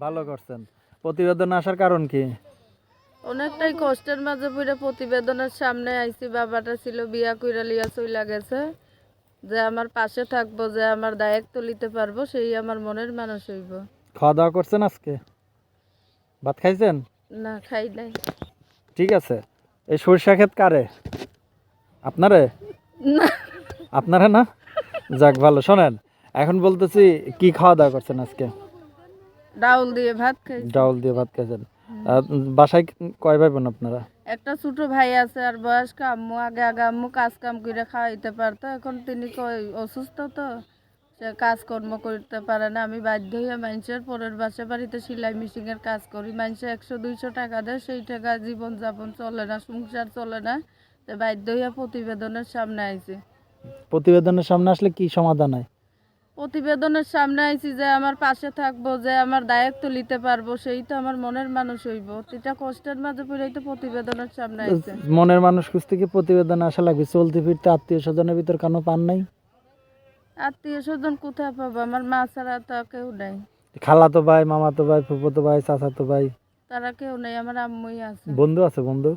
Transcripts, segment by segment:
ভালো করছেন। প্রতিবেদন আসার কারণ কি? অনেকটাই কষ্টের মাঝে পড়ে প্রতিবেদনের সামনে আইছি বাবাটা ছিল বিয়া কইরা লিয়া চইলা গেছে। যে আমার পাশে থাকব যে আমার দায়িত্ব নিতে পারব সেই আমার মনের মানুষ হইব। খাওয়া দাওয়া করছেন আজকে? ভাত খাইছেন? না খাই নাই। ঠিক আছে। এই সরিষা ক্ষেত কারে? আপনারে? না। আপনারা না? যাক ভালো। শোনেন এখন বলতেছি কি খাওয়া দাওয়া করছেন আজকে? ডাউল দিয়ে ভাত খাই ডাউল দিয়ে ভাত খাইছেন। বাসায় কয় ভাই বোন আপনারা? একটা ছোট ভাই আছে আর বয়স্ক আম্মু আগে আগে আম্মু কাজ কাম করে খাওয়াইতে পারতো এখন তিনি অসুস্থ তো সে কাজকর্ম করতে পারে না। আমি বাধ্য হয়ে মানুষের পরের বাসা বাড়িতে সেলাই মেশিনের কাজ করি। মানুষে একশো দুইশো টাকা দেয় সেই টাকা জীবন যাপন চলে না সংসার চলে না। তো বাধ্য হয়ে প্রতিবেদনের সামনে আইছি। প্রতিবেদনের সামনে আসলে কি সমাধান হয়? প্রতিবেদনের সামনে আইছি যে আমার পাশে থাকব যে আমার দায়িত্ব নিতে পারব সেই তো আমার মনের মানুষ হইব। এটা কষ্টের মাঝে পড়েই তো প্রতিবেদনের সামনে আইছে। মনের মানুষ খুঁজ থেকে প্রতিবেদন আসা লাগবে চলতে ফিরতে আত্মীয় স্বজনের ভিতর কেন পান নাই? আত্মীয় স্বজন কোথায় পাবো? আমার মা ছাড়া তো কেউ নাই। খালাতো ভাই মামাতো ভাই ফুফাতো ভাই চাচাতো ভাই? তারা কেউ নেই আমার আম্মুই আছে। বন্ধু আছে বন্ধু?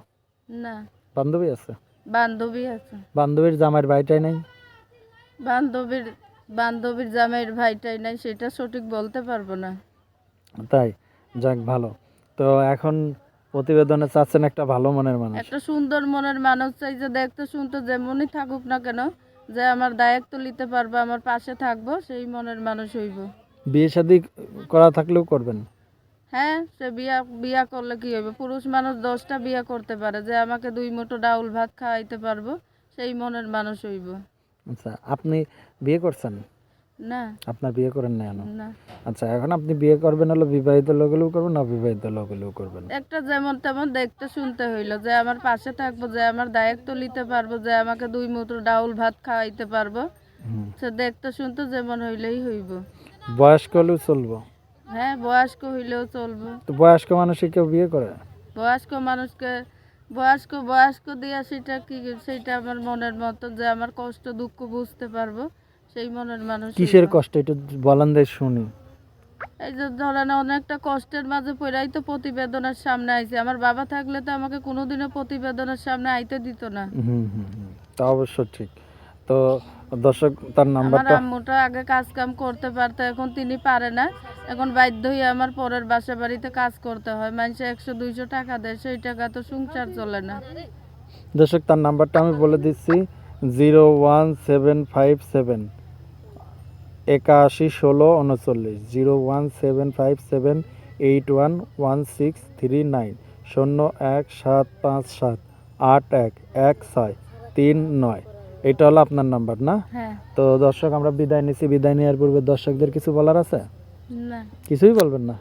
না। বান্ধবী আছে? বান্ধবী আছে। বান্ধবীর জামাইয়ের ভাইটাই নাই? বান্ধবীর বান্ধবীর জামাইয়ের ভাইটাই নাই সেটা সঠিক বলতে পারব না। তাই? যাক ভালো। তো এখন প্রতিবেদনে চাচ্ছেন একটা ভালো মনের মানুষ। একটা সুন্দর মনের মানুষ চাই যে দেখতে শুনতে যেমনই থাকুক না কেন যে আমার দায়িত্ব নিতে পারব আমার পাশে থাকব সেই মনের মানুষ হইব। বিয়ে শাদী করা থাকলেও করবেন? হ্যাঁ সে বিয়া বিয়া করলে কি হবে পুরুষ মানুষ দশটা বিয়া করতে পারে যে আমাকে দুই মুঠো ডাউল ভাত খাওয়াইতে পারব সেই মনের মানুষ হইব। আচ্ছা আপনি বিয়ে করছেন? না। আপনার বিয়ে করেন না না। আচ্ছা এখন আপনি বিয়ে করবেন হলো বিবাহিত লোক হলেও করবেন অবিবাহিত লোক হলেও করবেন? একটা যেমন তেমন দেখতে শুনতে হইল যে আমার পাশে থাকব যে আমার দায়িত্ব নিতে পারব যে আমাকে দুই মুঠো ডাউল ভাত খাওয়াইতে পারব সে দেখতে শুনতে যেমন হইলেই হইব। বয়স্ক হলেও চলবো? হ্যাঁ বয়স্ক হইলেও চলবো। তো বয়স্ক মানুষে কেউ বিয়ে করে? বয়স্ক মানুষকে বয়স্ক বয়স্ক দিয়া সেটা কি সেটা আমার মনের মতো যে আমার কষ্ট দুঃখ বুঝতে পারব সেই মনের মানুষ কিসের কষ্ট? একটু বলেন দে শুনি। এই যে ধরেন অনেকটা কষ্টের মাঝে পড়াই তো প্রতিবেদনের সামনে আইছে। আমার বাবা থাকলে তো আমাকে কোনোদিনও প্রতিবেদনের সামনে আইতে দিত না। হুম হুম হুম। তা অবশ্য ঠিক। তো দর্শক তার আমার নাম্বারটা আম্মুটা আগে কাজ কাম করতে পারতো এখন তিনি পারে না। এখন বাধ্য হয়ে আমার পরের বাসা বাড়িতে কাজ করতে হয়। মানুষে একশো দুইশো টাকা দেয় সেই টাকা তো সংসার চলে না। দর্শক তার নাম্বারটা আমি বলে দিচ্ছি zero one seven five seven. একাশি ষোলো উনচল্লিশ। Zero one seven five seven eight one one six three nine. শূন্য এক সাত পাঁচ সাত আট এক এক ছয় তিন নয়। এটা হলো আপনার নাম্বার না? হ্যাঁ। তো দর্শক আমরা বিদায় নিছি। বিদায় নেওয়ার পূর্বে দর্শকদের কিছু বলার আছে? না। কিছুই বলবেন না।